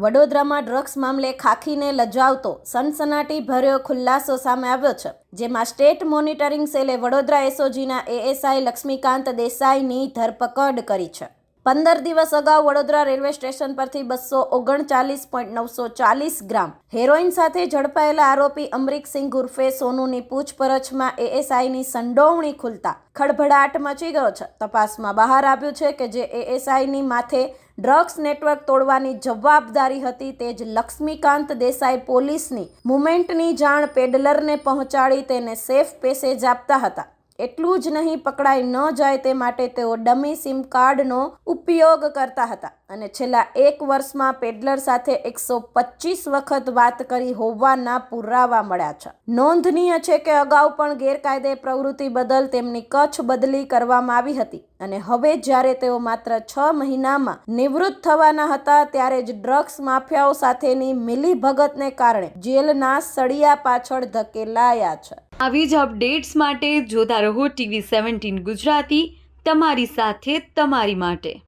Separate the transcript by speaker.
Speaker 1: વડોદરામાં ડ્રગ્સ મામલે ખાખીને લજાવતો સનસનાટી ભર્યો ખુલાસો સામે આવ્યો છે, જેમાં સ્ટેટ મોનિટરિંગ સેલે વડોદરા એસઓજીના એએસઆઈ લક્ષ્મીકાંત દેસાઈની ધરપકડ કરી છે. પંદર દિવસ અગાઉ વડોદરા રેલવે સ્ટેશન પરથી બસો ઓગણચાલીસ પોઈન્ટ નવસો ચાલીસ ગ્રામ હેરોઇન સાથે ઝડપાયેલા આરોપી અમરીકસિંહ ઉર્ફે સોનુની પૂછપરછમાં એએસઆઈની સંડોવણી ખુલતા ખળભળાટ મચી ગયો છે. તપાસમાં બહાર આવ્યું છે કે જે એએસઆઈની માથે ડ્રગ્સ નેટવર્ક તોડવાની જવાબદારી હતી તે જ લક્ષ્મીકાંત દેસાઈ પોલીસની મુમેન્ટની જાણ પેડલરને પહોંચાડી તેને સેફ પેસેજ આપતા હતા. એટલું જ નહીં, પકડાઈ ન જાય તે માટે તેઓ ડમી સિમ કાર્ડનો ઉપયોગ કરતા હતા. અને છેલ્લા એક વર્ષમાં પેડલર સાથે એકસો પચીસ વખત વાત કરી હોવાના પુરાવા મળ્યા છે. નોંધનીય છે કે અગાઉ પણ ગેરકાયદે પ્રવૃત્તિ બદલ તેમની કચ્છ બદલી કરવામાં આવી હતી. અને હવે જ્યારે તેઓ માત્ર છ મહિનામાં નિવૃત્ત થવાના હતા, ત્યારે જ ડ્રગ્સ માફિયાઓ સાથેની મિલીભગતને કારણે જેલના સળિયા પાછળ ધકેલાયા છે.
Speaker 2: આવી જ અપડેટ્સ માટે જોતા રહો ટીવી સેવન્ટીન ગુજરાતી તમારી સાથે તમારી માટે.